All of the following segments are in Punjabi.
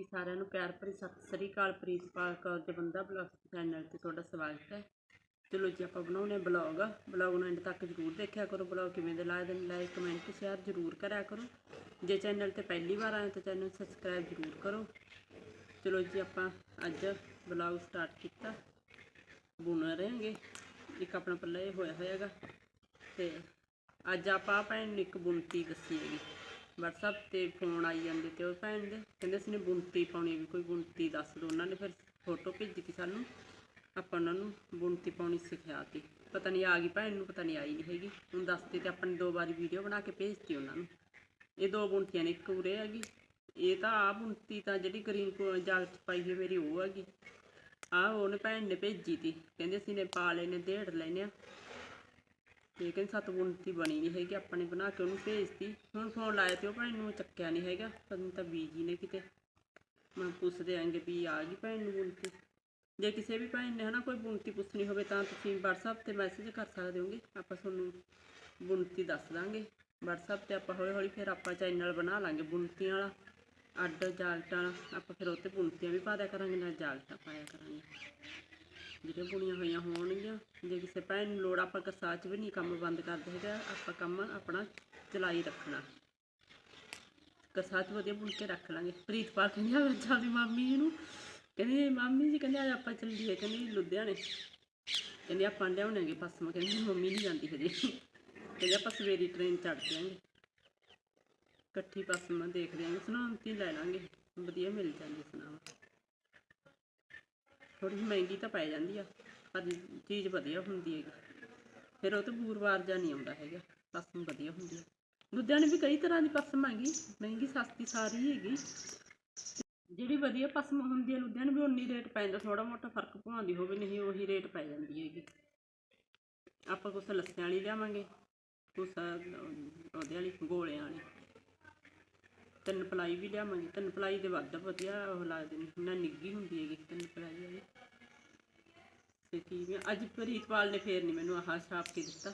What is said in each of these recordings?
ਜੀ ਸਾਰਿਆਂ ਨੂੰ ਪਿਆਰ ਭਰੀ ਸਤਿ ਸ੍ਰੀ ਅਕਾਲ, ਪ੍ਰੀਤਪਾਲ ਕੌਰ ਦੇ ਬਲੌਗ ਚੈਨਲ ਤੇ ਤੁਹਾਡਾ ਸਵਾਗਤ ਹੈ। ਚਲੋ ਜੀ, ਆਪਾਂ ਬਣਾਉਣੇ ਬਲੌਗ। ਬਲੌਗ ਨੂੰ ਐਂਡ ਤੱਕ ਜ਼ਰੂਰ ਦੇਖਿਆ ਕਰੋ। ਬਲੌਗ ਕਿਵੇਂ ਦੇ ਲੱਗਦੇ ਨੇ ਲਾਈਕ ਕਮੈਂਟ ਸ਼ੇਅਰ ਜ਼ਰੂਰ ਕਰਿਆ ਕਰੋ। ਜੇ ਚੈਨਲ ਤੇ ਪਹਿਲੀ ਵਾਰ ਆਏ ਤਾਂ ਚੈਨਲ ਸਬਸਕ੍ਰਾਈਬ ਜ਼ਰੂਰ ਕਰੋ। ਚਲੋ ਜੀ, ਆਪਾਂ ਅੱਜ ਬਲੌਗ ਸਟਾਰਟ ਕੀਤਾ। ਬੁਣ ਰਹੇਗੇ ਇੱਕ ਆਪਣਾ ਪੱਲਾ ਇਹ ਹੋਇਆ ਹੋਇਆਗਾ। ਤੇ ਅੱਜ ਆਪਾਂ ਭੈਣ ਨੂੰ ਇੱਕ ਬੁਣਤੀ ਦੱਸੀ ਹੈਗੀ। WhatsApp ਤੇ ਫੋਨ ਆਈ ਜਾਂਦੇ ਤੇ ਉਹ ਭੈਣ ਦੇ, ਕਹਿੰਦੇ ਸੀ ਨੇ ਬੁਣਤੀ ਪਾਉਣੀ ਵੀ ਕੋਈ ਬੁਣਤੀ ਦੱਸ ਦਿਓ। ਉਹਨਾਂ ਨੇ ਫਿਰ ਫੋਟੋ ਭੇਜੀ ਤੀ ਸਾਨੂੰ, ਆਪਾਂ ਉਹਨਾਂ ਨੂੰ ਬੁਣਤੀ ਪਾਉਣੀ ਸਿਖਾਤੀ ਪਤਾ ਨਹੀਂ ਆ ਗਈ ਭੈਣ ਨੂੰ, ਪਤਾ ਨਹੀਂ ਆਈ ਨਹੀਂ ਹੈਗੀ। ਹੁਣ ਦੱਸਤੀ ਤੇ ਆਪਾਂ ਨੇ ਦੋ ਵਾਰੀ ਵੀਡੀਓ ਬਣਾ ਕੇ ਭੇਜਤੀ ਉਹਨਾਂ ਨੂੰ। ਇਹ ਦੋ ਬੁਣਤੀਆਂ ਨੇ, ਇੱਕ ਉਰੇ ਹੈਗੀ, ਇਹ ਤਾਂ ਆ ਬੁਣਤੀ ਤਾਂ ਜਿਹੜੀ ਗਰੀਨ ਕੋ ਜਾਗਤ ਪਾਈ ਹੈ ਮੇਰੀ ਉਹ ਹੈਗੀ। ਆ ਉਹਨੇ ਭੈਣ ਨੇ ਭੇਜੀ ਤੀ। ਕਹਿੰਦੇ ਅਸੀਂ ਨੇ ਪਾ ਲੈਨੇ, ਡੇਢ ਲੈਨੇ ਆ। ਤੇ ਕਹਿੰਦੇ ਸੱਤ ਬੁਣਤੀ ਬਣੀ ਨਹੀਂ ਹੈਗੀ, ਆਪਾਂ ਨੇ ਬਣਾ ਕੇ ਉਹਨੂੰ ਭੇਜਤੀ। ਹੁਣ ਫੋਨ ਲਾਇਆ ਤੇ ਉਹ ਭੈਣ ਨੂੰ ਚੱਕਿਆ ਨਹੀਂ ਹੈਗਾ ਪਤਾ ਨਹੀਂ ਤਾਂ ਬੀਜੀ ਨੇ ਕਿਤੇ। ਮੈਂ ਪੁੱਛਦੇ ਆਂਗੇ ਵੀ ਆ ਗਈ ਭੈਣ ਨੂੰ ਬੁਣਤੀ ਜੇ ਕਿਸੇ ਵੀ ਭੈਣ ਨੇ ਹਨਾ ਕੋਈ ਬੁਣਤੀ ਪੁੱਛਣੀ ਹੋਵੇ ਤਾਂ ਤੁਸੀਂ WhatsApp ਤੇ ਮੈਸੇਜ ਕਰ ਸਕਦੇ ਹੋਗੇ, ਆਪਾਂ ਤੁਹਾਨੂੰ ਬੁਣਤੀ ਦੱਸ ਦਾਂਗੇ। WhatsApp ਤੇ ਆਪਾਂ ਹੌਲੀ ਹੌਲੀ ਫਿਰ ਆਪਾਂ ਚੈਨਲ ਬਣਾ ਲਾਂਗੇ, ਬੁਣਤੀਆਂ ਵਾਲਾ, ਅੱਡ ਜਾਲਟਾਂ ਵਾਲਾ। ਆਪਾਂ ਫਿਰ ਉੱਤੇ ਬੁਣਤੀਆਂ ਵੀ ਪਾ ਦਿਆ ਕਰਾਂਗੇ, ਨਾਲ ਜਾਗਟਾਂ ਪਾਇਆ ਕਰਾਂਗੇ। ਜਿਹੜੀਆਂ ਬੁਣੀਆਂ ਹੋਈਆਂ ਹੋਣਗੀਆਂ, ਜੇ ਕਿਸੇ ਭੈਣ ਨੂੰ ਲੋੜ, ਆਪਾਂ ਕਸਾ 'ਚ ਵੀ ਨਹੀਂ ਕੰਮ ਬੰਦ ਕਰਦੇ ਹੈਗਾ, ਆਪਾਂ ਕੰਮ ਆਪਣਾ ਚਲਾਈ ਰੱਖਣਾ। ਕਸਾ 'ਚ ਵਧੀਆ ਬੁਣ ਕੇ ਰੱਖ ਲਾਂਗੇ। ਪ੍ਰੀਤਪਾਲ ਕਹਿੰਦੀ ਆ ਜਾਂਦੀ ਮਾਮੀ ਜੀ ਨੂੰ, ਕਹਿੰਦੀ ਮਾਮੀ ਜੀ, ਕਹਿੰਦੇ ਅੱਜ ਆਪਾਂ ਚੱਲੀਏ, ਕਹਿੰਦੀ ਲੁਧਿਆਣੇ। ਕਹਿੰਦੀ ਆਪਾਂ ਲਿਆਉਣਾਂਗੇ ਮੈਂ ਕਹਿੰਦੀ ਮੰਮੀ ਨਹੀਂ ਜਾਂਦੀ ਹਜੇ। ਕਹਿੰਦੀ ਆਪਾਂ ਸਵੇਰੀ ਟ੍ਰੇਨ ਚੜ ਜਾਾਂਗੇ ਇਕੱਠੀ ਪਸਮਾ ਦੇਖ ਲਿਆਂਗੇ ਸੁਨਾਮਤੀ ਲੈ ਲਾਂਗੇ। ਵਧੀਆ ਮਿਲ ਜਾਂਦੀ ਸੁਨਾਮ ਥੋੜੀ ਮਹਿੰਗੀ ਤਾਂ ਪੈ ਜਾਂਦੀ ਆ, ਪਰ ਚੀਜ਼ ਵਧੀਆ ਹੁੰਦੀ ਹੈਗੀ। ਫਿਰ ਉਹ ਤੇ ਬੂਰਵਾਰ ਜਾਂ ਨਹੀਂ ਆਉਂਦਾ ਹੈਗਾ ਪਸਮ ਵਧੀਆ ਹੁੰਦੀ ਹੈ ਲੁਧਿਆਣੇ ਵੀ ਕਈ ਤਰ੍ਹਾਂ ਦੀ ਪਸਮ ਹੈਗੀ, ਮਹਿੰਗੀ, ਸਸਤੀ ਸਾਰੀ ਹੈਗੀ। ਜਿਹੜੀ ਵਧੀਆ ਪਸਮ ਹੁੰਦੀ ਹੈ ਲੁਧਿਆਣੇ ਵੀ ਉਨੀ ਰੇਟ ਪੈ ਜਾਂਦਾ ਥੋੜਾ ਮੋਟਾ ਫ਼ਰਕ ਭਾਉਂਦੀ ਹੋਵੇ, ਨਹੀਂ ਉਹੀ ਰੇਟ ਪੈ ਜਾਂਦੀ ਹੈਗੀ। ਆਪਾਂ ਕੁਛ ਲੱਸਿਆਂ ਵਾਲੀ ਲਿਆਵਾਂਗੇ, ਕੁਛ ਉਹਦੇ ਵਾਲੀ, ਗੋਲਿਆਂ ਵਾਲੀ। ਤਿੰਨ ਪਲਾਈ ਵੀ ਲਿਆਵਾਂਗੇ, ਤਿੰਨ ਪਲਾਈ ਦੇ ਵੱਧ ਵਧੀਆ ਉਹ ਲੱਗਦੇ ਨੇ ਨਾ ਨਿੱਗੀ ਹੁੰਦੀ ਹੈਗੀ ਤਿੰਨ ਪਲਾਈ ਵਾਲੀ। ਤੇ ਕੀ ਅੱਜ ਪ੍ਰੀਤਪਾਲ ਨੇ ਫੇਰ ਨਹੀਂ ਮੈਨੂੰ ਆਹ ਛਾਪ ਕੇ ਦਿੱਤਾ।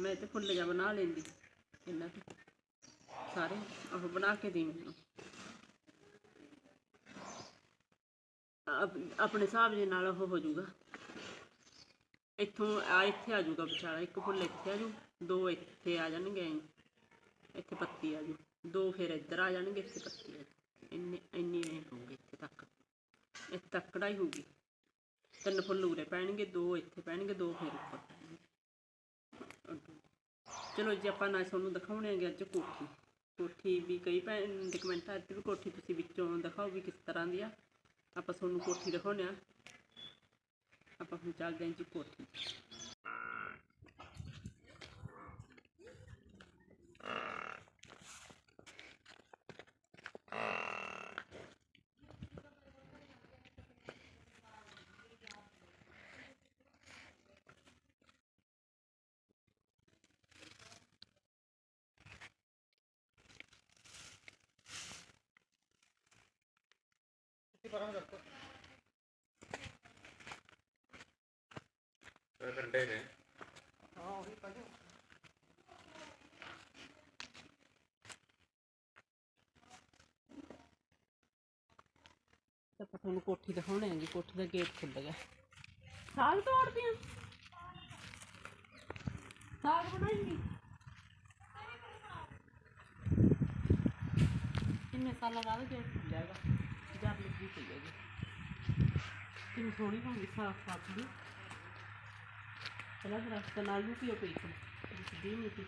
ਮੈਂ ਤੇ ਫੁੱਲ ਜਾ ਬਣਾ ਲੈਂਦੀ, ਇਹਨਾਂ ਤੋਂ। ਸਾਰੇ ਉਹ ਬਣਾ ਕੇ ਦੇ ਮੈਨੂੰ। ਆਪਣੇ ਹਿਸਾਬ ਦੇ ਨਾਲ ਉਹ ਹੋ ਜਾਊਗਾ। ਇੱਥੋਂ ਆ ਇੱਥੇ ਆ ਜਾਊਗਾ ਵਿਚਾਰਾ, ਇੱਕ ਫੁੱਲ ਇੱਥੇ ਆ ਜੂ ਦੋ ਇੱਥੇ ਆ ਜਾਣਗੇ ਇੱਥੇ ਪੱਤੀ ਆ ਜੂ। ਦੋ ਫਿਰ ਇੱਧਰ ਆ ਜਾਣਗੇ, ਇੱਥੇ ਪੱਤੀ ਆ ਜੂ। ਇੰਨੇ, ਇੰਨੀ ਐ ਹੋਊਗੀ ਇੱਥੇ ਤੱਕ। ਇੱਥੇ ਤੱਕ ਕਢਾਈ ਹੋਊਗੀ। ਤਿੰਨ ਫੁੱਲ ਉਰੇ ਪੈਣਗੇ, ਦੋ ਇੱਥੇ ਪੈਣਗੇ, ਦੋ ਫਿਰ ਉੱਪਰ ਪੈਣਗੇ। ਚਲੋ ਜੀ, ਆਪਾਂ ਨਾ ਤੁਹਾਨੂੰ ਦਿਖਾਉਣੇ ਆਂਗੇ ਅੱਜ ਕੋਠੀ। ਕੋਠੀ ਵੀ ਕਈ ਭੈਣ ਦੇ ਕਮੈਂਟ ਆਏ ਵੀ ਕੋਠੀ ਤੁਸੀਂ ਵਿੱਚੋਂ ਦਿਖਾਓ ਵੀ ਕਿਸ ਤਰ੍ਹਾਂ ਦੀ ਆ। ਆਪਾਂ ਤੁਹਾਨੂੰ ਕੋਠੀ ਦਿਖਾਉਣੇ ਆ। ਆਪਾਂ ਹੁਣ ਚੱਲਦੇ ਹਾਂ ਜੀ ਕੋਠੀ ਕੰਡੇ ਨੇ ਤੇ ਆਪਾਂ ਤੁਹਾਨੂੰ ਕੋਠੀ ਦਿਖਾਉਣੇ ਆਂਗੇ ਕੋਠੀ ਦਾ ਗੇਟ ਖੁੱਲ ਗਿਆ। ਸਾਗ ਤੋੜਦੇ ਆ? ਸਾਗ ਬਣਾਏਂਗੀ ਕਿੰਨੇ ਸਾਲਾਂ ਬਾਅਦ ਗੇਟ ਖੁੱਲਿਆ ਹੈਗਾ ਜਦ ਲੱਗੀ ਪਈ ਹੈਗੀ। ਕਿੰਨੀ ਸੋਹਣੀ ਬਣਦੀ ਸਾਫ਼ ਸਾਫ਼ ਦੀ। ਰਸਤਾ ਨਾਲ ਨੂੰ ਪੀਓ ਪਈ ਸੀ ਸਿੱਧੀ ਨਹੀਂ ਸੀ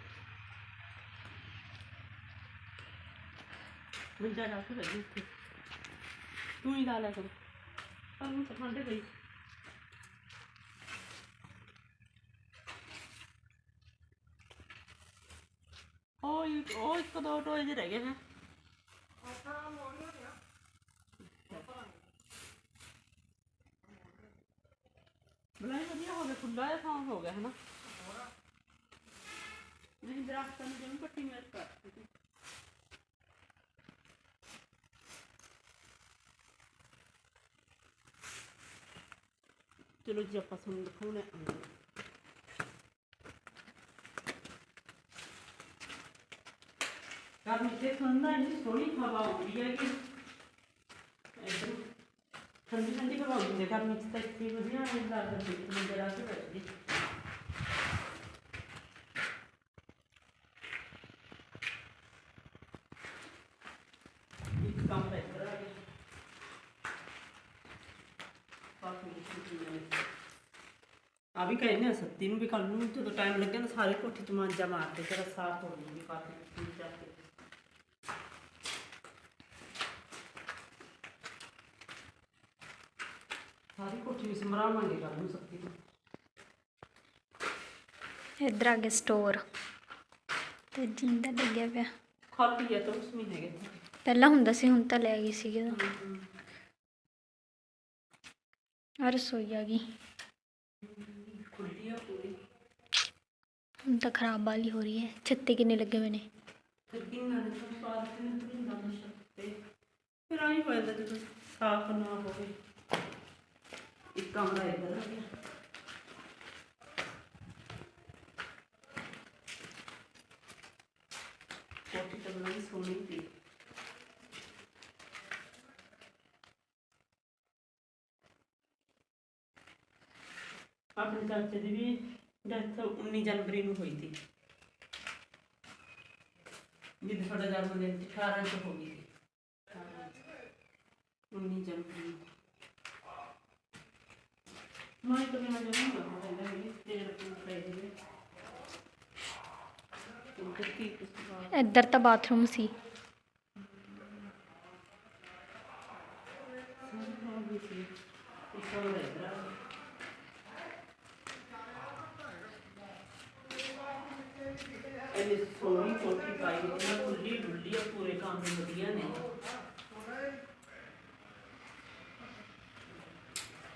ਮੰਜਾ ਜਾ ਕੇ ਬੈਠੀ ਉੱਥੇ। ਤੂੰ ਹੀ ਲਾ ਲਿਆ ਕਰ। ਪਰ ਨੂੰ ਤਾਂ ਠੰਡੇ ਗਈ ਉਹ ਉਹ ਇੱਕ ਦੋ ਟੋਏ ਜਿਹੇ ਰਹਿ ਗਏ ਹੈ ਵਧੀਆ ਹੋ ਗਿਆ ਖੁੱਲਾ ਜਿਹਾ ਥਾਂ ਹੋ ਗਿਆ ਹੈ ਨਾ ਨਹੀਂ ਦਰਖਤਾਂ ਨੂੰ ਜਿਵੇਂ ਪੱਟੀ ਮੇਰ ਕਰ ਦਿੱਤੀ ਚਲੋ ਜੀ ਆਪਾਂ ਤੁਹਾਨੂੰ ਦਿਖਾਉਣੇ ਆਂ ਗਰਮੀ ਇੱਥੇ ਠੰਡਾ ਇੰਨੀ ਸੋਹਣੀ ਹਵਾ ਆਉਂਦੀ ਹੈ ਕਿ ਠੰਡੀ ਠੰਡੀ ਹਵਾ ਆਉਂਦੀ ਘਰ ਵਿੱਚ ਤਾਂ ਇੱਥੇ ਵਧੀਆ ਨਹੀਂ ਲੱਗਦਾ ਦੇਖਣ ਨੂੰ ਜਰਾ ਕਿ ਬੈਠਦੀ ਇੱਕ ਕੰਮ ਹੈ ਇੱਧਰ ਆ ਗਿਆ। ਕਾਫੀ ਚੀਜ਼ਾਂ ਆ ਵੀ ਕਹਿੰਦੇ ਆ, ਸੱਤੀ ਨੂੰ ਵੀ ਕੱਲ ਨੂੰ ਜਦੋਂ ਟਾਈਮ ਲੱਗਿਆ ਨਾ, ਸਾਰੇ ਕੋਠੇ ਚ ਮਾਂਜਾ ਮਾਰਦੇ ਤੇਰਾ ਸਾਫ਼ ਹੋ ਜੂਗੀ ਕਾਫੀ ਚੀਜ਼ ਜਾ ਕੇ ਸਾਰੀ ਕੋਠੀ ਵੀ ਸਮਰਾਵਾਂਗੇ ਕੱਲ ਨੂੰ ਸੱਤੀ ਨੂੰ ਇੱਧਰ ਆ ਗਿਆ ਸਟੋਰ ਤੇ ਜਿੰਦਾ ਲੱਗਿਆ ਪਿਆ। ਖਾਲੀ ਹੈ ਤਾਂ ਉਸ ਮਹੀਨੇ ਹੈਗੇ। ਪਹਿਲਾਂ ਹੁੰਦਾ ਸੀ ਹੁਣ ਤਾਂ ਲੈ ਗਈ ਸੀਗੀ ਆ ਰਸੋਈ ਆ ਗਈ। ਖੁੱਲੀ ਆ ਪੂਰੀ। ਹੁਣ ਤਾਂ ਖਰਾਬ ਵਾਲੀ ਹੋ ਰਹੀ ਹੈ। ਛੱਤੇ ਕਿੰਨੇ ਲੱਗੇ ਹੋਏ ਨੇ? ਫਿਰ ਕਿੰਨਾ ਨੇ? ਤਾਂ ਪਾਰਕ ਨੇ ਤਾਂ ਹੁੰਦਾ ਮੁਸ਼ਕ ਤੇ। ਫਿਰ ਆਈ ਹੋ ਜਾਂਦਾ ਜਦੋਂ ਸਾਫ਼ ਨਾ ਹੋਵੇ। ਇੱਕ ਕਮਰਾ ਇੱਧਰ ਆ ਗਿਆ ਕੋਠੀ ਤਾਂ ਬੜੀ ਸੋਹਣੀ ਸੀ। ਆਪਣੇ ਚਾਚੇ ਦੀ ਵੀ ਡੈਥ 19 ਜਨਵਰੀ ਨੂੰ ਹੋਈ ਸੀ। ਜਿੱਦ ਸਾਡਾ ਜਨਮ ਦਿਨ ਸੀ 18 ਚ ਹੋ ਗਈ ਸੀ। 19 ਜਨਵਰੀ ਨੂੰ ਮੈਂ ਤਾਂ ਮੈਂ ਜਨਮ ਨਾ ਹੋਇਆ ਹੈ ਤੇ ਰਪੂ ਪੈ ਗਏ ਤੇ ਕੀ ਕੁਛ ਬਾਤ ਇੱਧਰ ਤਾਂ ਬਾਥਰੂਮ ਸੀ ਹੋ ਗਈ ਸੀ ਇੱਕ ਹੋਰ ਇਧਰ ਆ ਇਹਨੇ ਸੋਹਣੀ ਕੋਠੀ ਪਾਈ ਹੋਈ ਹੈ ਖੁੱਲੀ ਡੁੱਲੀ ਆ ਪੂਰੇ ਕੰਮ ਵਧੀਆ ਨੇ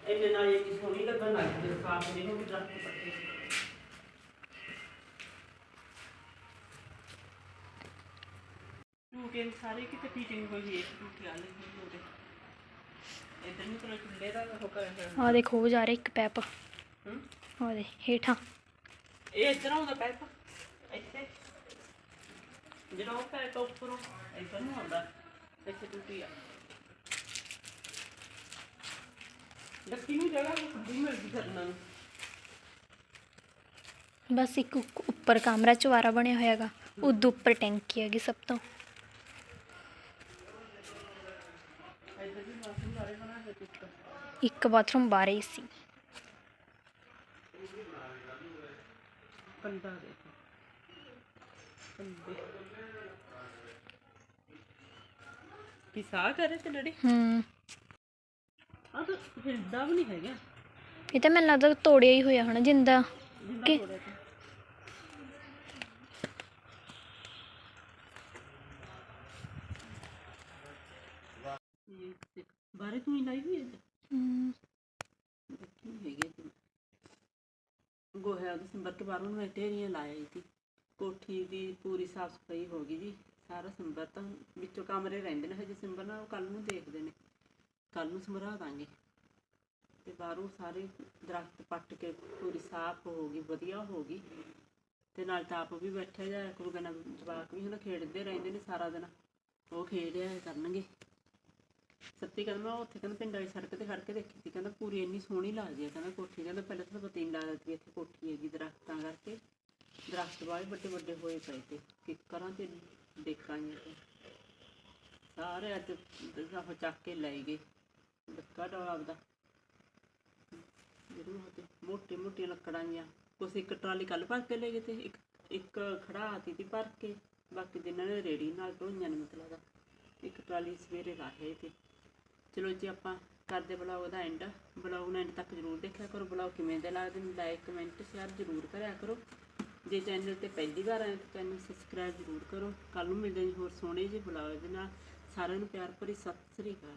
ਇਹਨੇ ਨਾਲ ਇਹ ਸੋਹਣੀ ਲੱਗਣ ਲੱਗ ਗਈ ਸਾਫ਼ ਦੇ ਹੋ ਵੀ ਦਰਖਤ ਪੱਤੇ ਟੂਟੇ ਸਾਰੇ ਕਿਤੇ ਫੀਟਿੰਗ ਹੋਈ ਹੈ ਟੂਟੇ ਵਾਲੇ ਹੋਏ ਇਧਰ ਨੂੰ ਦਾ ਕਰ ਆ ਦੇਖੋ ਉਹ ਜਾ ਰਿਹਾ ਇੱਕ ਪੈਪ। ਹੂੰ? ਆ ਦੇ ਹੇਠਾਂ। ਇਹ ਇਧਰ ਆਉਂਦਾ ਪੈਪ? ਇੱਥੇ? ਜਿਹੜਾ ਉਹ ਪੈਪ ਉੱਪਰੋਂ ਇਧਰ ਨੂੰ ਆਉਂਦਾ। ਇੱਥੇ ਟੁੱਟੀ ਆ। ਲੱਕੀ ਨੂੰ ਜਗ੍ਹਾ ਖੁੱਡੀ ਮਿਲਦੀ ਕਰਨਾ। ਨੂੰ ਬਸ ਇੱਕ ਉੱਕ- ਉੱਪਰ ਕਮਰਾ ਚੁਆਰਾ ਬਣਿਆ ਹੋਇਆਗਾ। ਉਦੋਂ ਉੱਪਰ ਟੈਂਕੀ ਹੈਗੀ ਸਭ ਤੋਂ। ਕੇ ਇੱਕ ਬਾਥਰੂਮ ਬਾਹਰ ਹੀ ਸੀ। ਕੰਡਾ ਦੇ ਕੰਡੇ ਕਿਸਾ ਕਰੇ ਤੇ ਡੜੀ ਹੂੰ। ਹਿਲਦਾ ਵੀ ਨਹੀਂ ਹੈਗਾ। ਇਹ ਤਾਂ ਮੈਨੂੰ ਲੱਗਦਾ ਤੋੜਿਆ ਹੀ ਹੋਇਆ ਹੋਣਾ ਜਿੰਦਾ। ਜਿੰਦਾ ਕਿ- ਤੇ। ਇਹ ਤੇ ਬਾਰੇ ਤੂੰ ਹੀ ਲਾਈ ਹੋਈ ਹੈ। ਦੇਖੀ ਹੈਗੀ ਤੇ ਗੋਹਾ ਢੇਰੀਆਂ ਲਾਇਆ ਸੀ। ਕੋਠੀ ਦੀ ਪੂਰੀ ਸਾਫ਼ ਸਫ਼ਾਈ ਹੋ ਗਈ ਜੀ। ਸਾਰਾ ਸੰਬਰ ਤਾਂ ਵਿੱਚੋਂ ਕਮਰੇ ਰਹਿੰਦੇ ਨੇ ਹਜੇ ਸਿੰਬਰ ਨਾਲ ਕੱਲ ਨੂੰ ਦੇਖਦੇ ਨੇ। ਕੱਲ ਨੂੰ ਸਮਰਾ ਦਾਂਗੇ। ਤੇ ਬਾਹਰੋਂ ਸਾਰੇ ਦਰਖਤ ਪੱਟ ਕੇ ਪੂਰੀ ਸਾਫ਼ ਹੋ ਗਈ, ਵਧੀਆ ਹੋ ਗਈ। ਤੇ ਨਾਲ ਤਾਂ ਆਪ ਵੀ ਬੈਠਿਆ ਜਾਇਆ ਕਰੂਗਾ ਨਾ ਜਵਾਕ ਵੀ ਹੁਣ ਖੇਡਦੇ ਰਹਿੰਦੇ ਨੇ ਸਾਰਾ ਦਿਨ। ਉਹ ਖੇਡਿਆ ਕਰਨਗੇ। ਸੱਤੀ ਕਹਿੰਦਾ ਮੈਂ ਉੱਥੇ, ਕਹਿੰਦਾ ਪਿੰਡਾਂ ਦੀ ਸੜਕ ਤੇ ਖੜ ਕੇ ਦੇਖੀ ਸੀ, ਕਹਿੰਦਾ ਪੂਰੀ ਇੰਨੀ ਸੋਹਣੀ ਲੱਗਦੀ ਹੈ ਕਹਿੰਦਾ ਕੋਠੀ ਕਹਿੰਦਾ ਪਹਿਲਾਂ ਤਾਂ ਪਤਾ ਹੀ ਨਹੀਂ ਲੱਗਦਾ ਸੀ ਇੱਥੇ ਕੋਠੀ ਹੈਗੀ ਦਰਖਤਾਂ ਕਰਕੇ। ਦਰਖਤ ਬਾਹਲੇ ਵੱਡੇ ਵੱਡੇ ਹੋਏ ਪਏ ਤੇ ਕਿੱਕਰਾਂ ਤੇ ਦੇਖਾਂਗੇ ਸਾਰੇ ਅੱਜ ਉਹ ਚੱਕ ਕੇ ਲੈ ਗਏ। ਡੱਕਾ ਡੋਲਾ ਆਪਦਾ। ਜਿਹੜੂ ਹਤੇ ਮੋਟੇ ਮੋਟੀਆਂ ਲੱਕੜਾਂ ਜੀਆਂ। ਕੁਛ ਇੱਕ ਟਰਾਲੀ ਕੱਲ ਭਰ ਕੇ ਲੈ ਗਏ ਤੇ ਇੱਕ ਇੱਕ ਖੜਾ ਆਤੀ ਤੀ ਭਰ ਕੇ ਬਾਕੀ ਜਿਨ੍ਹਾਂ ਨੇ ਰੇੜੀ ਨਾਲ ਢੋਈਆਂ ਨੇ ਮਤਲਬ ਦਾ ਇੱਕ ਟਰਾਲੀ ਸਵੇਰੇ ਲਾਹੇ ਤੇ। ਚਲੋ ਜੀ ਆਪਾਂ ਕਰਦੇ ਬਲੌਗ ਦਾ ਐਂਡ ਬਲੌਗ ਨੂੰ ਐਂਡ ਤੱਕ ਜ਼ਰੂਰ ਦੇਖਿਆ ਕਰੋ। ਬਲੌਗ ਕਿਵੇਂ ਦੇ ਲੱਗਦੇ ਨੇ ਲਾਈਕ ਕਮੈਂਟ ਸ਼ੇਅਰ ਜ਼ਰੂਰ ਕਰਿਆ ਕਰੋ। ਜੇ ਚੈਨਲ ਤੇ ਪਹਿਲੀ ਵਾਰ ਆਏ ਤਾਂ ਚੈਨਲ ਸਬਸਕ੍ਰਾਈਬ ਜ਼ਰੂਰ ਕਰੋ। ਕੱਲ ਨੂੰ ਮਿਲਦੇ ਹਾਂ ਜੀ ਹੋਰ ਸੋਹਣੇ ਜਿਹੇ ਬਲੌਗ ਦੇ ਨਾਲ। ਸਾਰਿਆਂ ਨੂੰ ਪਿਆਰ ਭਰੀ ਸਤਿ ਸ੍ਰੀ ਅਕਾਲ।